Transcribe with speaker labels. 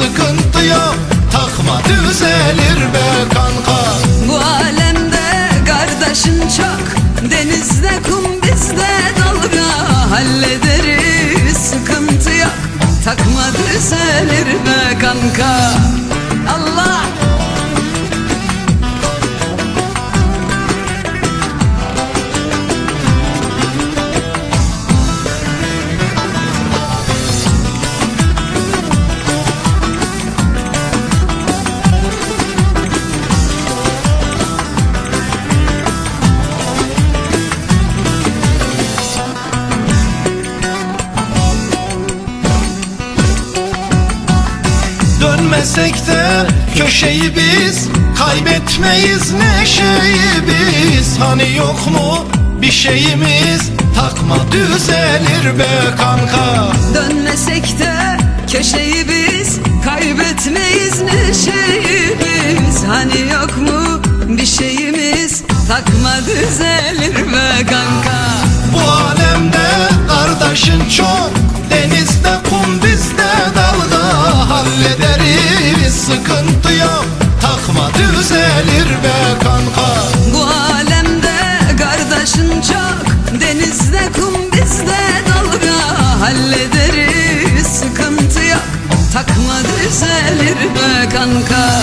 Speaker 1: sıkıntı yok. Takma düzelir be kanka
Speaker 2: Bu alemde kardeşin çok. Denizde kum bizde dalga Hallederiz. Sıkıntı yok. Takma düzelir be kanka
Speaker 1: Dönmesek de köşeyi biz Kaybetmeyiz neşeyi biz. Hani yok mu bir şeyimiz? Takma düzelir be kanka.
Speaker 2: Dönmesek de köşeyi biz Kaybetmeyiz neşeyi biz. Hani yok mu bir şeyimiz? Takma düzelir be kanka
Speaker 1: Hallederiz sıkıntı yok Takma düzelir be kanka